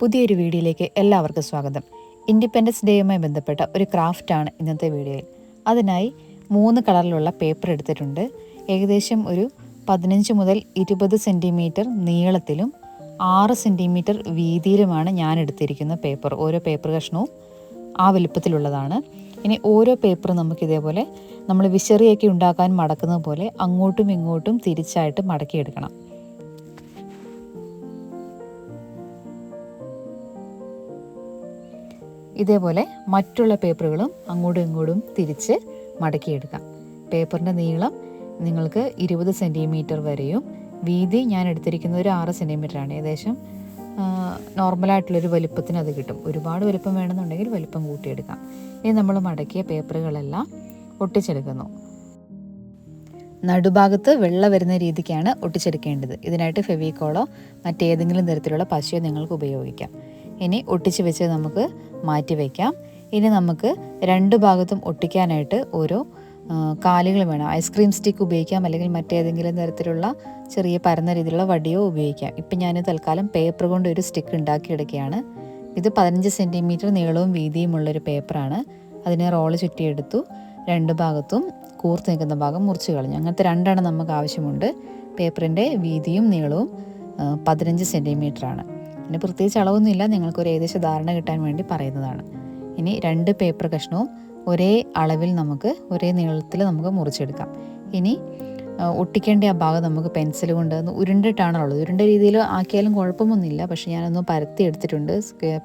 പുതിയൊരു വീഡിയോയിലേക്ക് എല്ലാവർക്കും സ്വാഗതം. ഇൻഡിപെൻഡൻസ് ഡേയുമായി ബന്ധപ്പെട്ട ഒരു ക്രാഫ്റ്റാണ് ഇന്നത്തെ വീഡിയോയിൽ. അതിനായി മൂന്ന് കളറിലുള്ള പേപ്പർ എടുത്തിട്ടുണ്ട്. ഏകദേശം ഒരു പതിനഞ്ച് മുതൽ ഇരുപത് സെന്റിമീറ്റർ നീളത്തിലും ആറ് സെന്റിമീറ്റർ വീതിയിലുമാണ് ഞാൻ എടുത്തിരിക്കുന്ന പേപ്പർ ഓരോ പേപ്പർ കഷ്ണവും ആ വലുപ്പത്തിലുള്ളതാണ്. ഇനി ഓരോ പേപ്പറും നമുക്കിതേപോലെ നമ്മൾ വിശറിയൊക്കെ ഉണ്ടാക്കാൻ മടക്കുന്നത് പോലെ അങ്ങോട്ടും ഇങ്ങോട്ടും തിരിച്ചായിട്ട് മടക്കിയെടുക്കണം. ഇതേപോലെ മറ്റുള്ള പേപ്പറുകളും അങ്ങോട്ടും ഇങ്ങോട്ടും തിരിച്ച് മടക്കിയെടുക്കാം. പേപ്പറിന്റെ നീളം നിങ്ങൾക്ക് ഇരുപത് സെന്റിമീറ്റർ വരെയും വീതി ഞാൻ എടുത്തിരിക്കുന്നത് ഒരു ആറ് ആണ്. ഏകദേശം നോർമലായിട്ടുള്ളൊരു വലുപ്പത്തിന് അത് കിട്ടും. ഒരുപാട് വലുപ്പം വേണമെന്നുണ്ടെങ്കിൽ വലുപ്പം കൂട്ടിയെടുക്കാം. ഇനി നമ്മൾ മടക്കിയ പേപ്പറുകളെല്ലാം ഒട്ടിച്ചെടുക്കുന്നു. നടുഭാഗത്ത് വെള്ള വരുന്ന രീതിക്കാണ് ഒട്ടിച്ചെടുക്കേണ്ടത്. ഇതിനായിട്ട് ഫെവിക്കോളോ മറ്റേതെങ്കിലും തരത്തിലുള്ള പശയോ നിങ്ങൾക്ക് ഉപയോഗിക്കാം. ഇനി ഒട്ടിച്ച് വെച്ച് നമുക്ക് മാറ്റി വയ്ക്കാം ഇനി നമുക്ക് രണ്ട് ഭാഗത്തും ഒട്ടിക്കാനായിട്ട് ഓരോ കാലുകൾ വേണം. ഐസ്ക്രീം സ്റ്റിക്ക് ഉപയോഗിക്കാം അല്ലെങ്കിൽ മറ്റേതെങ്കിലും തരത്തിലുള്ള ചെറിയ പരന്ന രീതിയിലുള്ള വടിയോ ഉപയോഗിക്കാം. ഇപ്പം ഞാൻ തൽക്കാലം പേപ്പർ കൊണ്ട് ഒരു സ്റ്റിക്ക് ഉണ്ടാക്കിയെടുക്കുകയാണ്. ഇത് പതിനഞ്ച് സെന്റിമീറ്റർ നീളവും വീതിയുമുള്ളൊരു പേപ്പറാണ് അതിനെ റോൾ ചുറ്റിയെടുത്തു. രണ്ട് ഭാഗത്തും കൂർത്ത് നിൽക്കുന്ന ഭാഗം മുറിച്ച് കളഞ്ഞു. അങ്ങനത്തെ രണ്ടെണ്ണം നമുക്ക് ആവശ്യമുണ്ട്. പേപ്പറിന്റെ വീതിയും നീളവും പതിനഞ്ച് സെന്റിമീറ്റർ ആണ്. പിന്നെ പ്രത്യേകിച്ച് അളവൊന്നുമില്ല. നിങ്ങൾക്കൊരു ഏകദേശ ധാരണ കിട്ടാൻ വേണ്ടി പറയുന്നതാണ്. ഇനി രണ്ട് പേപ്പർ കഷ്ണവും ഒരേ അളവിൽ നമുക്ക് ഒരേ നീളത്തിൽ നമുക്ക് മുറിച്ചെടുക്കാം. ഇനി ഒട്ടിക്കേണ്ട ആ ഭാഗം നമുക്ക് പെൻസിൽ കൊണ്ട് ഉരുണ്ടിട്ടാണുള്ളത് ഉരുണ്ട രീതിയിൽ ആക്കിയാലും കുഴപ്പമൊന്നുമില്ല. പക്ഷേ ഞാനൊന്ന് പരത്തി എടുത്തിട്ടുണ്ട്.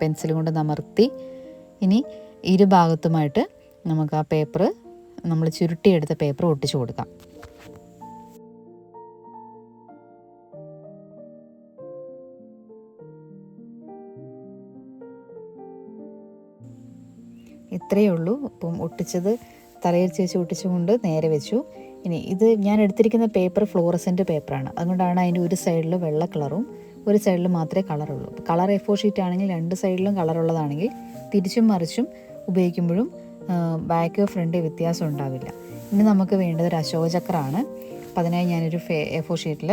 പെൻസിൽ കൊണ്ട് നമർത്തി. ഇനി ഇരുഭാഗത്തുമായിട്ട് നമുക്ക് ആ പേപ്പർ നമ്മൾ ചുരുട്ടിയെടുത്ത പേപ്പർ ഒട്ടിച്ചു കൊടുക്കാം. ഇത്രയേ ഉള്ളൂ. അപ്പം ഒട്ടിച്ചത് തലയിൽ ചേച്ച് ഒട്ടിച്ചുകൊണ്ട് നേരെ വെച്ചു. ഇനി ഇത് ഞാൻ എടുത്തിരിക്കുന്ന പേപ്പർ ഫ്ലോറസെന്റ് പേപ്പറാണ്. അതുകൊണ്ടാണ് അതിന്റെ ഒരു സൈഡിൽ വെള്ള കളറും ഒരു സൈഡിൽ മാത്രമേ കളറുള്ളൂ. കളർ എഫോ ഷീറ്റ് ആണെങ്കിൽ രണ്ട് സൈഡിലും കളറുള്ളതാണെങ്കിൽ തിരിച്ചും മറിച്ചും ഉപയോഗിക്കുമ്പോഴും ബാക്ക് ഫ്രണ്ട് വ്യത്യാസം ഉണ്ടാവില്ല. ഇനി നമുക്ക് വേണ്ടത് ഒരു അശോചക്രമാണ് അപ്പം അതിനായി ഞാനൊരു ഫേ എഫോ ഷീറ്റിൽ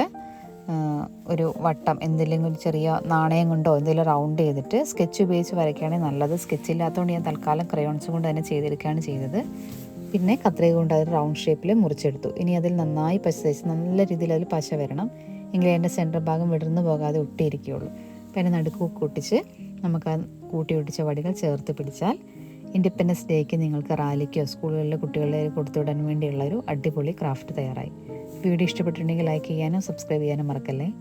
ഒരു വട്ടം എന്തെങ്കിലും ഒരു ചെറിയ നാണയം കൊണ്ടോ എന്തെങ്കിലും റൗണ്ട് ചെയ്തിട്ട് സ്കെച്ച് ഉപയോഗിച്ച് വരയ്ക്കുകയാണെങ്കിൽ നല്ലത്. സ്കെച്ച് ഇല്ലാത്തതുകൊണ്ട് ഞാൻ തൽക്കാലം ക്രയോൺസ് കൊണ്ട് തന്നെ ചെയ്തെടുക്കുകയാണ് ചെയ്തത്. പിന്നെ കത്രിക കൊണ്ട് അത് റൗണ്ട് ഷേപ്പിൽ മുറിച്ചെടുത്തു. ഇനി അതിൽ നന്നായി പശ തേച്ച് നല്ല രീതിയിൽ അതിൽ പശ വരണം. എങ്കിലേ അതിന്റെ സെന്റർ ഭാഗം വിടർന്നു പോകാതെ ഒട്ടിയിരിക്കുകയുള്ളൂ. അപ്പം അതിന്റെ നടുക്ക് ഒട്ടിച്ച് നമുക്ക് ആ കൂട്ടി ഒട്ടിച്ച വടികൾ ചേർത്ത് പിടിച്ചാൽ ഇൻഡിപെൻഡൻസ് ഡേക്ക് നിങ്ങൾക്ക് റാലിക്കോ സ്കൂളുകളിലെ കുട്ടികളെ കൊടുത്തുവിടാൻ വേണ്ടിയുള്ള ഒരു അടിപൊളി ക്രാഫ്റ്റ് തയ്യാറായി. വീഡിയോ ഇഷ്ടപ്പെട്ടിട്ടുണ്ടെങ്കിൽ ലൈക്ക് ചെയ്യാനും സബ്സ്ക്രൈബ് ചെയ്യാനും മറക്കല്ലേ?